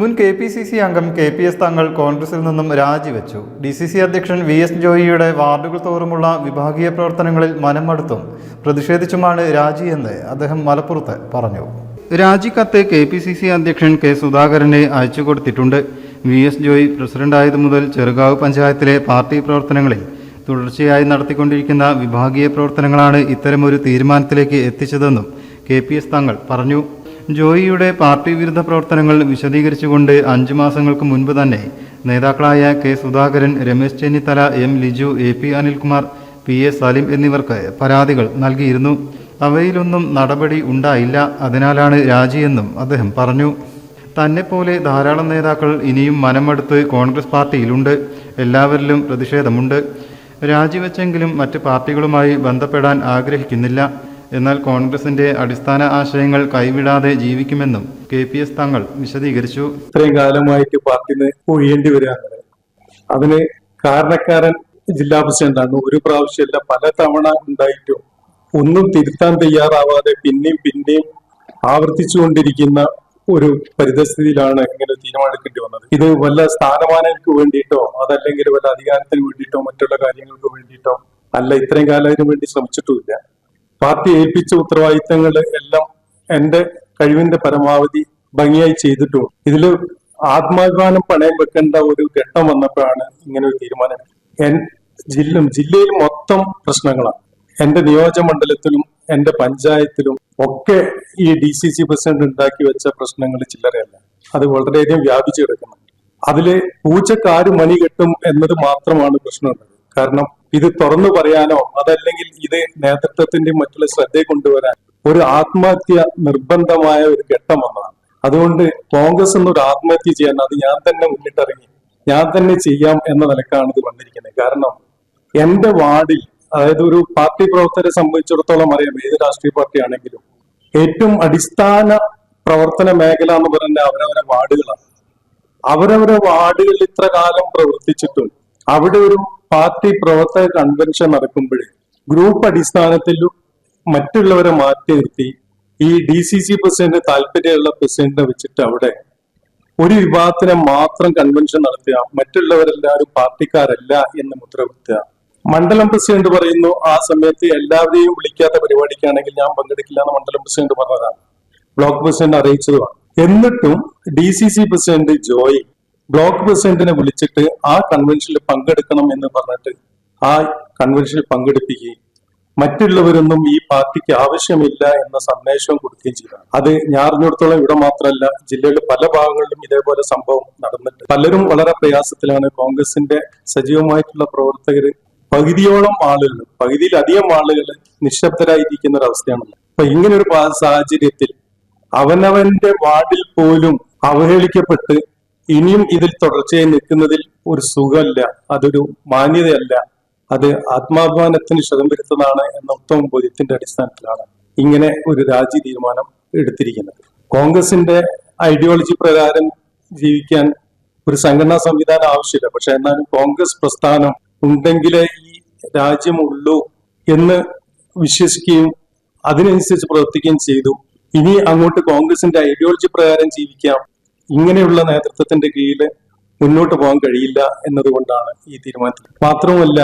മുൻ K P C C അംഗം K P S Thangal കോൺഗ്രസിൽ നിന്നും രാജിവെച്ചു. ഡി സി സി അധ്യക്ഷൻ വി എസ് ജോയിയുടെ വാർഡുകൾ തോറുമുള്ള വിഭാഗീയ പ്രവർത്തനങ്ങളിൽ മനമടുത്തും പ്രതിഷേധിച്ചുമാണ് രാജിയെന്ന് അദ്ദേഹം മലപ്പുറത്ത് പറഞ്ഞു. രാജിക്കത്ത് കെ പി സി സി അധ്യക്ഷൻ കെ സുധാകരന് അയച്ചു കൊടുത്തിട്ടുണ്ട്. വി എസ് ജോയി പ്രസിഡന്റായതു മുതൽ ചെറുകാവ് പഞ്ചായത്തിലെ പാർട്ടി പ്രവർത്തനങ്ങളിൽ തുടർച്ചയായി നടത്തിക്കൊണ്ടിരിക്കുന്ന വിഭാഗീയ പ്രവർത്തനങ്ങളാണ് ഇത്തരമൊരു തീരുമാനത്തിലേക്ക് എത്തിച്ചതെന്നും കെ പി എസ് തങ്ങൾ പറഞ്ഞു. ജോയിയുടെ പാർട്ടി വിരുദ്ധ പ്രവർത്തനങ്ങൾ വിശദീകരിച്ചുകൊണ്ട് അഞ്ചു മാസങ്ങൾക്ക് മുൻപ് തന്നെ നേതാക്കളായ K Sudhakaran Ramesh Chennithala M Liju A P Anilkumar P A Salim എന്നിവർക്ക് പരാതികൾ നൽകിയിരുന്നു. അവയിലൊന്നും നടപടി ഉണ്ടായില്ല. അതിനാലാണ് രാജിയെന്നും അദ്ദേഹം പറഞ്ഞു. തന്നെപ്പോലെ ധാരാളം നേതാക്കൾ ഇനിയും മനമെടുത്ത് കോൺഗ്രസ് പാർട്ടിയിലുണ്ട്. എല്ലാവരിലും പ്രതിഷേധമുണ്ട്. രാജിവെച്ചെങ്കിലും മറ്റ് പാർട്ടികളുമായി ബന്ധപ്പെടാൻ ആഗ്രഹിക്കുന്നില്ല. എന്നാൽ കോൺഗ്രസിന്റെ അടിസ്ഥാന ആശയങ്ങൾ കൈവിടാതെ ജീവിക്കുമെന്നും കെ പി എസ് തങ്ങൾ വിശദീകരിച്ചു. ഇത്രയും കാലമായിട്ട് പാർട്ടിന്ന് ഒഴിയേണ്ടി വരിക അതിന് കാരണക്കാരൻ ജില്ലാ പ്രസിഡന്റാണ്. ഒരു പ്രാവശ്യമല്ല പല തവണ ഉണ്ടായിട്ടും ഒന്നും തിരുത്താൻ തയ്യാറാവാതെ പിന്നെയും പിന്നെയും ആവർത്തിച്ചുകൊണ്ടിരിക്കുന്ന ഒരു പരിതസ്ഥിതിയിലാണ് ഇങ്ങനെ തീരുമാനമെടുക്കേണ്ടി വന്നത്. ഇത് വല്ല സ്ഥാനമാനങ്ങൾക്ക് വേണ്ടിയിട്ടോ അതല്ലെങ്കിൽ വല്ല അധികാരത്തിന് വേണ്ടിയിട്ടോ മറ്റുള്ള കാര്യങ്ങൾക്ക് വേണ്ടിയിട്ടോ അല്ല ഇത്രയും കാലം അതിനു വേണ്ടി ശ്രമിച്ചിട്ടുമില്ല. പാർട്ടി ഏൽപ്പിച്ച ഉത്തരവാദിത്തങ്ങൾ എല്ലാം എന്റെ കഴിവിന്റെ പരമാവധി ഭംഗിയായി ചെയ്തിട്ടും ഇതിൽ ആത്മാഭിമാനം പണയം വെക്കേണ്ട ഒരു ഘട്ടം വന്നപ്പോഴാണ് ഇങ്ങനെ ഒരു തീരുമാനം. എൻ ജില്ല ജില്ലയിൽ മൊത്തം പ്രശ്നങ്ങളാണ്. എന്റെ നിയോജക മണ്ഡലത്തിലും എന്റെ പഞ്ചായത്തിലും ഒക്കെ ഈ ഡി സി സി പ്രസിഡന്റ് ഉണ്ടാക്കി വെച്ച പ്രശ്നങ്ങൾ ചില്ലറയല്ല. അത് വളരെയധികം വ്യാപിച്ചു കിടക്കുന്നുണ്ട് അതിലെ പൂച്ചക്ക് മണി കെട്ടും എന്നത് മാത്രമാണ് പ്രശ്നമുള്ളത് കാരണം ഇത് തുറന്നു പറയാനോ അതല്ലെങ്കിൽ ഇത് നേതൃത്വത്തിന്റെ മറ്റുള്ള ശ്രദ്ധയെ കൊണ്ടുവരാൻ ഒരു ആത്മഹത്യ നിർബന്ധമായ ഒരു ഘട്ടം വന്നതാണ്. അതുകൊണ്ട് കോൺഗ്രസ് എന്നൊരു ആത്മഹത്യ ചെയ്യാൻ അത് ഞാൻ തന്നെ മുന്നിട്ടിറങ്ങി ഞാൻ തന്നെ ചെയ്യാം എന്ന നിലക്കാണ് ഇത് വന്നിരിക്കുന്നത്. കാരണം എന്റെ വാർഡിൽ അതായത് ഒരു പാർട്ടി പ്രവർത്തകരെ സംബന്ധിച്ചിടത്തോളം അറിയാം ഏത് രാഷ്ട്രീയ പാർട്ടി ആണെങ്കിലും ഏറ്റവും അടിസ്ഥാന പ്രവർത്തന മേഖല എന്ന് പറയുന്നത് അവരവരെ വാർഡുകളാണ്. അവരവരെ വാർഡുകളിൽ ഇത്ര കാലം പ്രവർത്തിച്ചിട്ടും അവിടെ ഒരു പാർട്ടി പ്രവർത്തക കൺവെൻഷൻ നടക്കുമ്പോൾ ഗ്രൂപ്പ് അടിസ്ഥാനത്തിൽ മറ്റുള്ളവരെ മാറ്റി നിർത്തി ഈ ഡി സി സി പ്രസിഡന്റ് താല്പര്യമുള്ള പ്രസിഡന്റിനെ വെച്ചിട്ട് അവിടെ ഒരു വിഭാഗത്തിനെ മാത്രം കൺവെൻഷൻ നടത്തുക. മറ്റുള്ളവരെല്ലാവരും പാർട്ടിക്കാരല്ല എന്ന് മുദ്രകുത്തുക. മണ്ഡലം പ്രസിഡന്റ് പറയുന്നു ആ സമയത്ത് എല്ലാവരെയും വിളിക്കാത്ത പരിപാടിക്കാണെങ്കിൽ ഞാൻ പങ്കെടുക്കില്ല എന്ന് മണ്ഡലം പ്രസിഡന്റ് പറഞ്ഞതാണ്. ബ്ലോക്ക് പ്രസിഡന്റ് അറിയിച്ചതുമാണ്. എന്നിട്ടും D C C president Joy block പ്രസിഡന്റിനെ വിളിച്ചിട്ട് ആ കൺവെൻഷനിൽ പങ്കെടുക്കണം എന്ന് പറഞ്ഞിട്ട് ആ കൺവെൻഷനിൽ പങ്കെടുപ്പിക്കുകയും മറ്റുള്ളവരൊന്നും ഈ പാർട്ടിക്ക് ആവശ്യമില്ല എന്ന സന്ദേശവും കൊടുക്കുകയും ചെയ്തു. അത് ഞാൻ അറിഞ്ഞിടത്തോളം ഇവിടെ മാത്രമല്ല ജില്ലയിലെ പല ഭാഗങ്ങളിലും ഇതേപോലെ സംഭവം നടന്നിട്ട് പലരും വളരെ പ്രയാസത്തിലാണ്. കോൺഗ്രസിന്റെ സജീവമായിട്ടുള്ള പ്രവർത്തകര് പകുതിയോളം ആളുകൾ പകുതിയിലധികം ആളുകൾ നിശബ്ദരായിരിക്കുന്ന ഒരു അവസ്ഥയാണ് അപ്പൊ ഇങ്ങനെ ഒരു സാഹചര്യത്തിൽ അവനവന്റെ വാർഡിൽ പോലും അവഹേളിക്കപ്പെട്ട് ഇനിയും ഇതിൽ തുടർച്ചയായി നിൽക്കുന്നതിൽ ഒരു സുഖമല്ല അതൊരു മാന്യതയല്ല. അത് ആത്മാഭിമാനത്തിന് ക്ഷതം വരുത്തുന്നതാണ് എന്ന ഉത്തമ ബോധ്യത്തിന്റെ അടിസ്ഥാനത്തിലാണ് ഇങ്ങനെ ഒരു രാജി തീരുമാനം എടുത്തിരിക്കുന്നത്. കോൺഗ്രസിന്റെ ഐഡിയോളജി പ്രകാരം ജീവിക്കാൻ ഒരു സംഘടനാ സംവിധാനം ആവശ്യമില്ല. പക്ഷെ എന്നാലും കോൺഗ്രസ് പ്രസ്ഥാനം ഉണ്ടെങ്കിലേ ഈ രാജ്യമുള്ളൂ എന്ന് വിശ്വസിക്കുകയും അതിനനുസരിച്ച് പ്രവർത്തിക്കുകയും ചെയ്തു. ഇനി അങ്ങോട്ട് കോൺഗ്രസിന്റെ ഐഡിയോളജി പ്രകാരം ജീവിക്കാം ഇങ്ങനെയുള്ള നേതൃത്വത്തിന്റെ കീഴിൽ മുന്നോട്ട് പോകാൻ കഴിയില്ല എന്നതുകൊണ്ടാണ് ഈ തീരുമാനത്തിൽ മാത്രവുമല്ല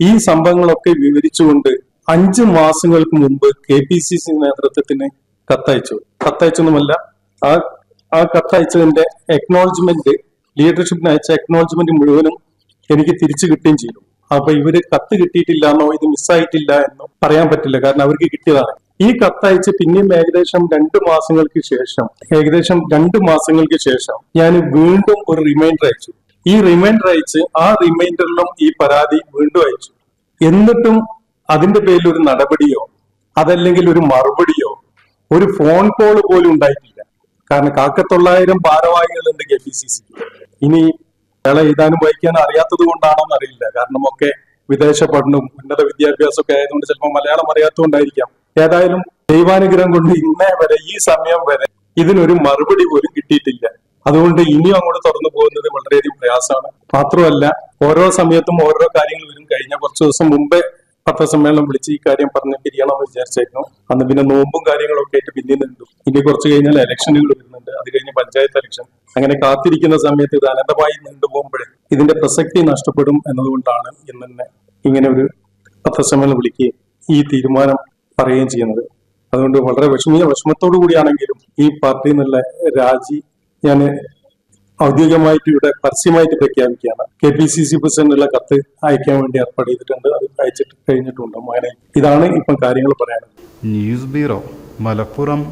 ഈ സംഭവങ്ങളൊക്കെ വിവരിച്ചുകൊണ്ട് അഞ്ച് മാസങ്ങൾക്ക് മുമ്പ് കെ പി സി സി നേതൃത്വത്തിന് കത്തയച്ചു. കത്തയച്ചൊന്നുമല്ല ആ ആ കത്തയച്ചതിന്റെ എക്നോളജ്മെന്റ് ലീഡർഷിപ്പിന് അയച്ച എക്നോളജ്മെന്റ് മുഴുവനും എനിക്ക് തിരിച്ചു കിട്ടുകയും ചെയ്തു. അപ്പൊ ഇവർ കത്ത് കിട്ടിയിട്ടില്ല എന്നോ ഇത് മിസ്സായിട്ടില്ല എന്നോ പറയാൻ പറ്റില്ല. കാരണം അവർക്ക് കിട്ടിയതാണ്. ഈ കത്തയച്ച് പിന്നെയും ഏകദേശം രണ്ട് മാസങ്ങൾക്ക് ശേഷം ഏകദേശം രണ്ട് മാസങ്ങൾക്ക് ശേഷം ഞാൻ വീണ്ടും ഒരു റിമൈൻഡർ അയച്ചു. ഈ റിമൈൻഡർ അയച്ച് ആ റിമൈൻഡറിലും ഈ പരാതി വീണ്ടും അയച്ചു. എന്നിട്ടും അതിന്റെ പേരിൽ ഒരു നടപടിയോ അതല്ലെങ്കിൽ ഒരു മറുപടിയോ ഒരു ഫോൺ കോൾ പോലും ഉണ്ടായിട്ടില്ല. കാരണം കാക്കത്തൊള്ളായിരം ഭാരവാഹികളുണ്ട് കെ പി സി സി ഇനി അയാളെ എഴുതാനും വായിക്കാനും അറിയാത്തത് കൊണ്ടാണോന്ന് അറിയില്ല. കാരണം ഒക്കെ വിദേശ പഠനവും ഉന്നത വിദ്യാഭ്യാസമൊക്കെ ആയതുകൊണ്ട് ചിലപ്പോൾ മലയാളം അറിയാത്തതുകൊണ്ടായിരിക്കാം. ഏതായാലും ദൈവാനുഗ്രഹം കൊണ്ട് ഇന്നേ വരെ ഈ സമയം വരെ ഇതിനൊരു മറുപടി പോലും കിട്ടിയിട്ടില്ല. അതുകൊണ്ട് ഇനിയും അങ്ങോട്ട് തുറന്നു പോകുന്നത് വളരെയധികം പ്രയാസമാണ്. മാത്രമല്ല ഓരോ സമയത്തും ഓരോ കാര്യങ്ങൾ വരും. കഴിഞ്ഞ കുറച്ച് ദിവസം മുമ്പേ പത്രസമ്മേളനം വിളിച്ച് ഈ കാര്യം പറഞ്ഞ് പിരിയണമെന്ന് വിചാരിച്ചായിരുന്നു. അന്ന് പിന്നെ നോമ്പും കാര്യങ്ങളൊക്കെ ആയിട്ട് പിന്നെ നിന്നു. ഇനി കുറച്ച് കഴിഞ്ഞാൽ ഇലക്ഷനുകൾ വരുന്നുണ്ട്. അത് കഴിഞ്ഞ് പഞ്ചായത്ത് ഇലക്ഷൻ അങ്ങനെ കാത്തിരിക്കുന്ന സമയത്ത് ഇത് അനന്തമായി നീണ്ടു പോകുമ്പോഴേ ഇതിന്റെ പ്രസക്തി നഷ്ടപ്പെടും എന്നതുകൊണ്ടാണ് ഇന്ന് തന്നെ ഇങ്ങനെ ഒരു പത്രസമ്മേളനം വിളിക്കുകയും ഈ തീരുമാനം പറയുകയും ചെയ്യുന്നത്. അതുകൊണ്ട് വളരെ വിഷമീയ വിഷമത്തോടു കൂടിയാണെങ്കിലും ഈ പാർട്ടിയിൽ നിന്നുള്ള രാജി ഞാൻ ഔദ്യോഗികമായിട്ട് ഇവിടെ പരസ്യമായിട്ട് പ്രഖ്യാപിക്കുകയാണ്. കെ പി സി സി പ്രസിഡന്റിനുള്ള കത്ത് അയക്കാൻ വേണ്ടി ഏർപ്പാട് ചെയ്തിട്ടുണ്ട്. അത് അയച്ചിട്ട് കഴിഞ്ഞിട്ടുണ്ട് അങ്ങനെ ഇതാണ് ഇപ്പം കാര്യങ്ങൾ പറയാനുള്ളത്. News bureau Malappuram.